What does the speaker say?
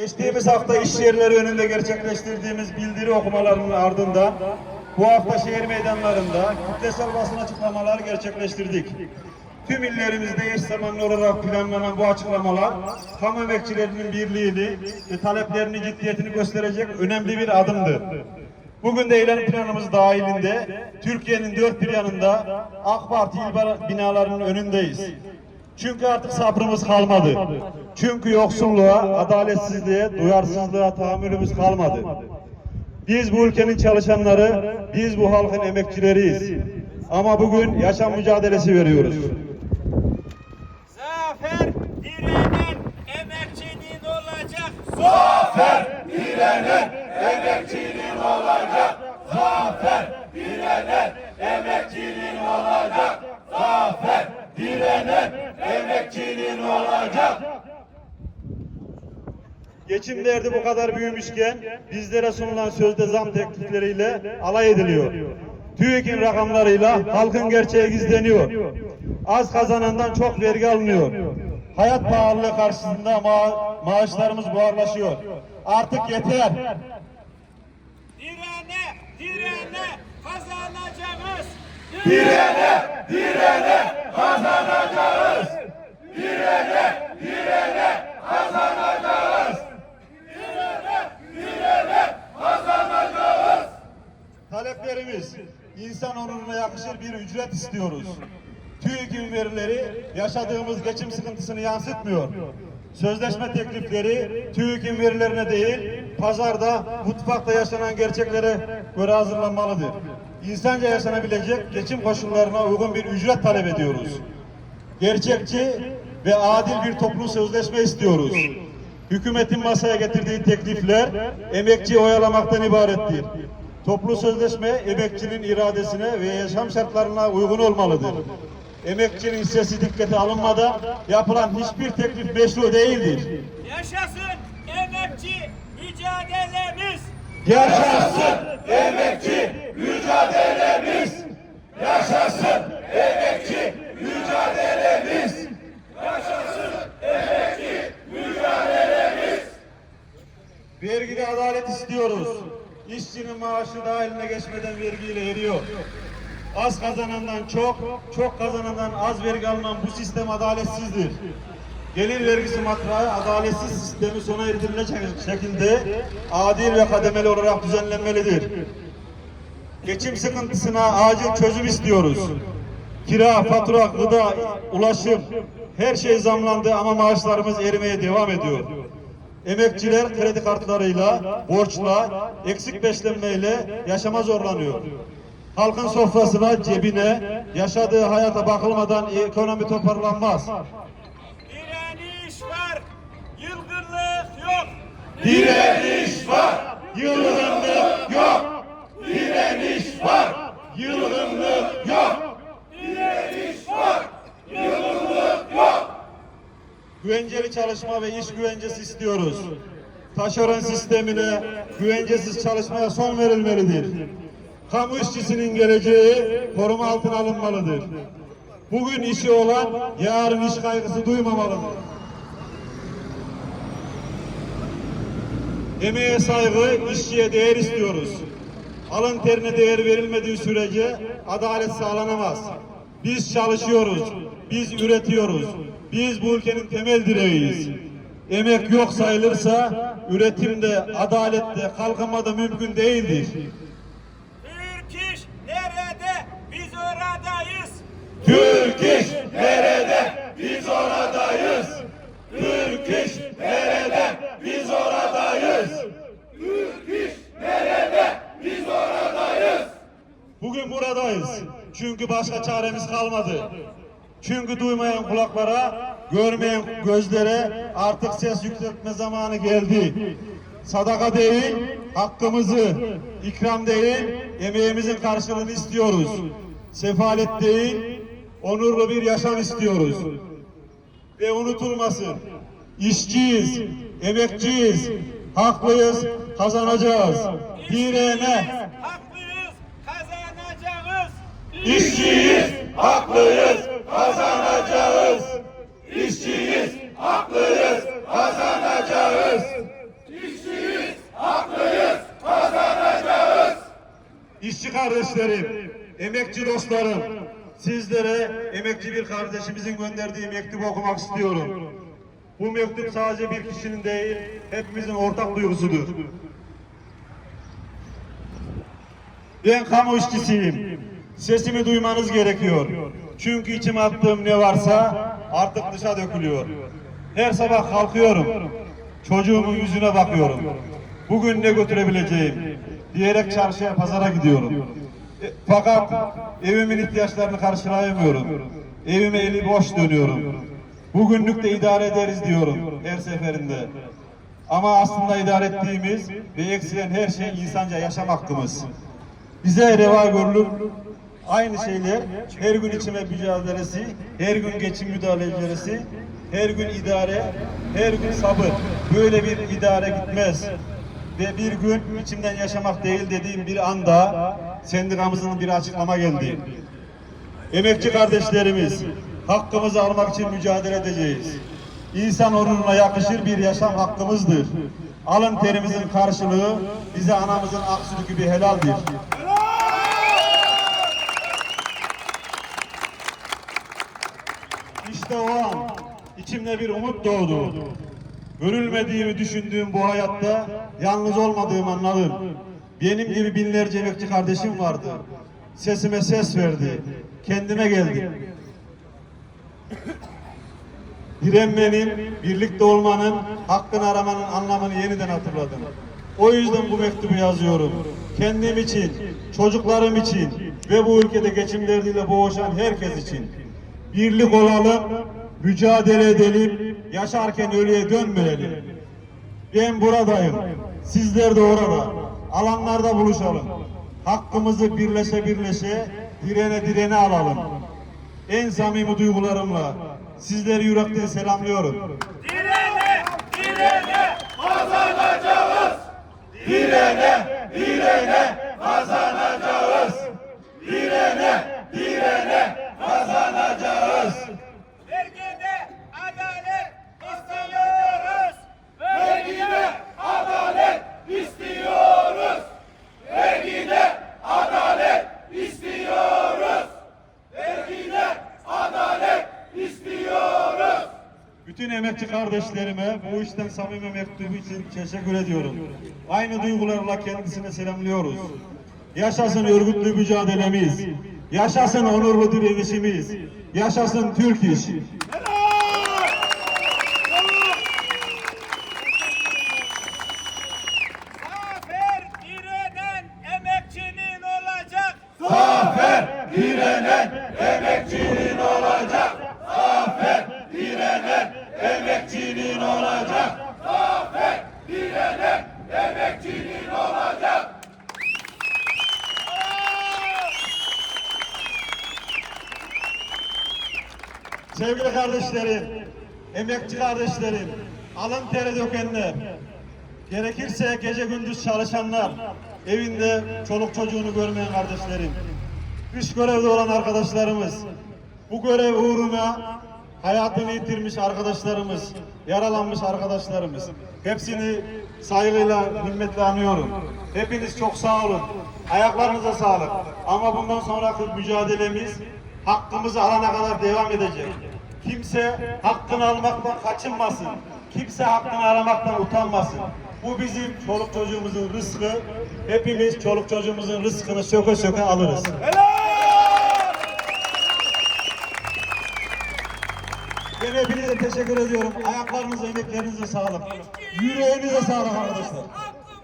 Geçtiğimiz hafta iş yerleri önünde gerçekleştirdiğimiz bildiri okumalarının ardından bu hafta şehir meydanlarında kitlesel basın açıklamalar gerçekleştirdik. Tüm illerimizde eş zamanlı olarak planlanan bu açıklamalar kamu emekçilerinin birliğini ve taleplerini ciddiyetini gösterecek önemli bir adımdı. Bugün de eylem planımız dahilinde Türkiye'nin dört bir yanında AK Parti il binalarının önündeyiz. Çünkü artık sabrımız kalmadı. Çünkü yoksulluğa, adaletsizliğe, duyarsızlığa tahammülümüz kalmadı. Biz bu ülkenin çalışanları, biz bu halkın emekçileriyiz. Ama bugün yaşam mücadelesi veriyoruz. Zafer direnen emekçinin olacak. Geçim derdi bu kadar büyümüşken bizlere sunulan sözde zam teklifleriyle alay ediliyor. TÜİK'in rakamlarıyla halkın gerçeği gizleniyor. Az kazanandan çok vergi alınıyor. Hayat pahalılığı karşısında ma- maaşlarımız buharlaşıyor. Artık yeter. Direne, direne kazanacağız. Taleplerimiz insan onuruna yakışır bir ücret istiyoruz. TÜİK'in verileri yaşadığımız geçim sıkıntısını yansıtmıyor. Sözleşme teklifleri TÜİK'in verilerine değil, pazarda, mutfakta yaşanan gerçeklere göre hazırlanmalıdır. İnsanca yaşanabilecek geçim koşullarına uygun bir ücret talep ediyoruz. Gerçekçi ve adil bir toplu sözleşme istiyoruz. Hükümetin masaya getirdiği teklifler emekçi oyalamaktan ibarettir. Toplu sözleşme emekçinin iradesine ve yaşam şartlarına uygun olmalıdır. Emekçinin sesi dikkate alınmadan yapılan hiçbir teklif meşru değildir. Yaşasın emekçi mücadelemiz. Yaşasın emekçi mücadelemiz! Yaşasın emekçi mücadelemiz! Vergide adalet istiyoruz. İşçinin maaşı geçmeden vergiyle eriyor. Az kazanandan çok, çok kazanandan az vergi alınan bu sistem adaletsizdir. Gelir vergisi matrağı adaletsiz sistemi sona erdirilecek şekilde adil ve kademeli olarak düzenlenmelidir. Geçim sıkıntısına acil çözüm istiyoruz. Kira, fatura, gıda, ulaşım her şey zamlandı ama maaşlarımız erimeye devam ediyor. Emekçiler kredi kartlarıyla, borçla, eksik beslenmeyle yaşama zorlanıyor. Halkın sofrasına, cebine, yaşadığı hayata bakılmadan ekonomi toparlanmaz. Direniş var, yılgınlık yok. Direniş var, yılgınlık yok. Direniş var, yılgınlık yok. Direniş var, yılgınlık yok. Güvenceli çalışma ve iş güvencesi istiyoruz. Taşeron sistemine, güvencesiz çalışmaya son verilmelidir. Kamu işçisinin geleceği koruma altına alınmalıdır. Bugün işi olan yarın iş kaygısı duymamalıdır. Emeğe saygı, işçiye değer istiyoruz. Alın terine değer verilmediği sürece adalet sağlanamaz. Biz çalışıyoruz, biz üretiyoruz. Biz bu ülkenin temel direğiyiz. Emek yok sayılırsa üretimde, adalette, kalkınmada mümkün değildir. Türk iş nerede? Biz oradayız. Türk iş nerede? Biz oradayız. Türk iş nerede? Biz oradayız. Bugün buradayız. Çünkü başka çaremiz kalmadı. Çünkü duymayan kulaklara, görmeyen gözlere artık ses yükseltme zamanı geldi. Sadaka değil, hakkımızı, ikram değil, emeğimizin karşılığını istiyoruz. Sefalet değil, onurlu bir yaşam istiyoruz. Ve unutulmasın, işçiyiz, emekçiyiz, haklıyız, kazanacağız. Direne, Haklıyız, kazanacağız. İşçiyiz, haklıyız, kazanacağız. İşçiyiz, haklıyız, kazanacağız. İşçiyiz, haklıyız, kazanacağız. İşçi kardeşlerim, emekçi dostlarım, sizlere emekçi bir kardeşimizin gönderdiği mektubu okumak istiyorum. Bu mektup sadece bir kişinin değil, hepimizin ortak duygusudur. Ben kamu işçisiyim. Sesimi duymanız gerekiyor. Çünkü içime attığım ne varsa artık dışa dökülüyor. Her sabah kalkıyorum. Çocuğumun yüzüne bakıyorum. Bugün ne götürebileceğim diyerek çarşıya pazara gidiyorum. E, fakat evimin ihtiyaçlarını karşılayamıyorum. Evime eli boş dönüyorum. Bugünlük de idare ederiz diyorum her seferinde. Ama aslında idare ettiğimiz ve eksilen her şey insanca yaşam hakkımız. Bize reva görülüp aynı şeyler her gün içime mücadelesi, her gün geçim mücadelesi, her gün idare, her gün sabır. Böyle bir idare gitmez. Ve bir gün içimden yaşamak değil dediğim bir anda sendikamızın bir açıklama geldi. Emekçi kardeşlerimiz, hakkımızı almak için mücadele edeceğiz. İnsan onuruna yakışır bir yaşam hakkımızdır. Alın terimizin karşılığı bize anamızın ak sütü gibi helaldir. İşte o an içimde bir umut doğdu. Görülmediğimi düşündüğüm bu hayatta yalnız olmadığımı anladım. Benim gibi binlerce emekçi kardeşim vardı. Sesime ses verdi. Kendime geldim. Direnmenin, birlikte olmanın, hakkını aramanın anlamını yeniden hatırladım. O yüzden bu mektubu yazıyorum. Kendim için, çocuklarım için ve bu ülkede geçim derdiyle boğuşan herkes için. Birlik olalım, mücadele edelim, yaşarken ölüye dönmeyelim. Ben buradayım, sizler de orada. Alanlarda buluşalım. Hakkımızı birleşe birleşe, direne direne alalım. En samimi duygularımla sizleri yürekten selamlıyorum. Direne, direne kazanacağız. Direne, direne kazanacağız. Direne, direne kazanacağız. Vergide adalet istiyoruz. Vergide adalet istiyoruz. Vergide adalet istiyoruz. Vergide adalet istiyoruz. Bütün emekçi kardeşlerime bu işten samimi mektubu için teşekkür ediyorum. Aynı duygularla kendisine selamlıyoruz. Yaşasın örgütlü mücadelemiz. Yaşasın onurlu direnişimiz. Yaşasın Türk iş. Zafer direnen emekçinin olacak. Zafer direnen emekçinin olacak. Zafer direnen emekçinin olacak. Zafer direnen emekçinin olacak. Sevgili kardeşlerim, emekçi kardeşlerim, alın teri dökenler, gerekirse gece gündüz çalışanlar, evinde çoluk çocuğunu görmeyen kardeşlerim, dış görevde olan arkadaşlarımız, bu görev uğruna hayatını yitirmiş arkadaşlarımız, yaralanmış arkadaşlarımız, hepsini saygıyla, hürmetle anıyorum. Hepiniz çok sağ olun. Ayaklarınıza sağlık. Ama bundan sonraki mücadelemiz hakkımızı alana kadar devam edecek. Kimse hakkını almaktan kaçınmasın. Kimse hakkını aramaktan utanmasın. Bu bizim çoluk çocuğumuzun rızkı. Hepimiz çoluk çocuğumuzun rızkını söke söke alırız. Ben hepinize teşekkür ediyorum. Ayaklarınıza, emeklerinize sağlık. Yüreğinize sağlık arkadaşlar.